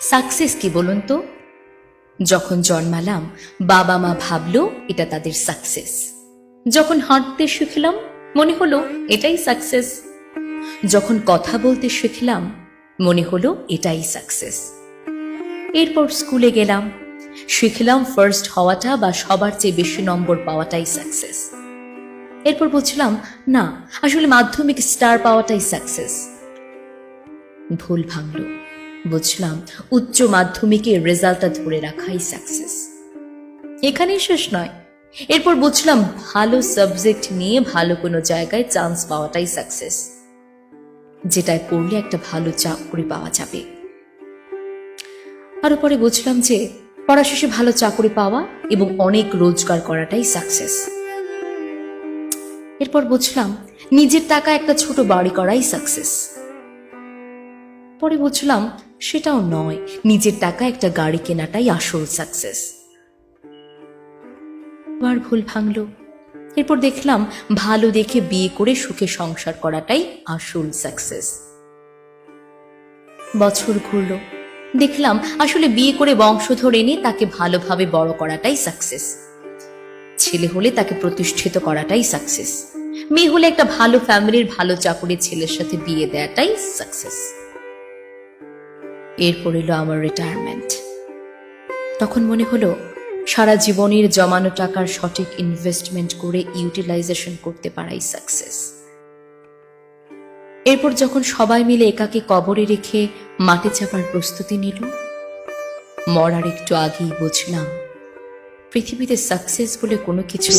Success কি বলুন তো? যখন জন্মালাম, বাবা মা ভাবলো, এটা তাদের সাকসেস। যখন হাঁটতে শিখলাম, মনে হলো, এটাই সাকসেস। যখন কথা বলতে শিখলাম, মনে হলো, এটাই সাকসেস। এরপর স্কুলে গেলাম। শিখলাম ফার্স্ট হওয়াটা বা সবার চেয়ে বেশি নম্বর পাওয়াটাই সাকসেস। এরপর বুঝলাম, না, আসলে মাধ্যমিক স্টার পাওয়াটাই সাকসেস। ভুল ভাঙল। বুঝলাম, উচ্চ মাধ্যমিকে রেজাল্টটা ধরে রাখাই সাকসেস এখানেই শেষ নয়। এরপর বুঝলাম, ভালো সাবজেক্ট নিয়ে ভালো কোনো জায়গায় চান্স পাওয়াটাই সাকসেস যেটায় পড়লে একটা ভালো চাকরি পাওয়া যাবে। আরও পরে বুঝলাম যে, পড়া শেষে ভালো চাকরি পাওয়া এবং অনেক রোজগার করাটাই সাকসেস এরপর বুঝলাম, নিজের টাকা একটা ছোট বাড়ি করাই সাকসেস পরে বুঝলাম সেটাও নয়। নিজের টাকা একটা গাড়ি কেনাটাই আসল সাকসেস আবার ভুল ভাঙলো। এরপর দেখলাম ভালো দেখে বিয়ে করে সুখে সংসার করাটাই আসল সাকসেস বছর ঘুরলো। দেখলাম আসলে বিয়ে করে বংশধর এনে তাকে ভালোভাবে বড় করাটাই সাকসেস ছেলে হলে তাকে প্রতিষ্ঠিত করাটাই সাকসেস মেয়ে হলে একটা ভালো ফ্যামিলির ভালো চাকরির ছেলের সাথে বিয়ে দেওয়াটাই সাকসেস এরপর এলো আমার রিটায়ারমেন্ট তখন মনে হলো, সারা জীবনের জমানো টাকার সঠিক ইনভেস্টমেন্ট করে ইউটিলাইজেশন করতে পারাই সাকসেস এরপর যখন সবাই মিলে একাকে কবরে রেখে মাটি চাপার প্রস্তুতি নিল, মরার একটু আগেই বুঝলাম, পৃথিবীতে সাকসেস বলে কোনো কিছু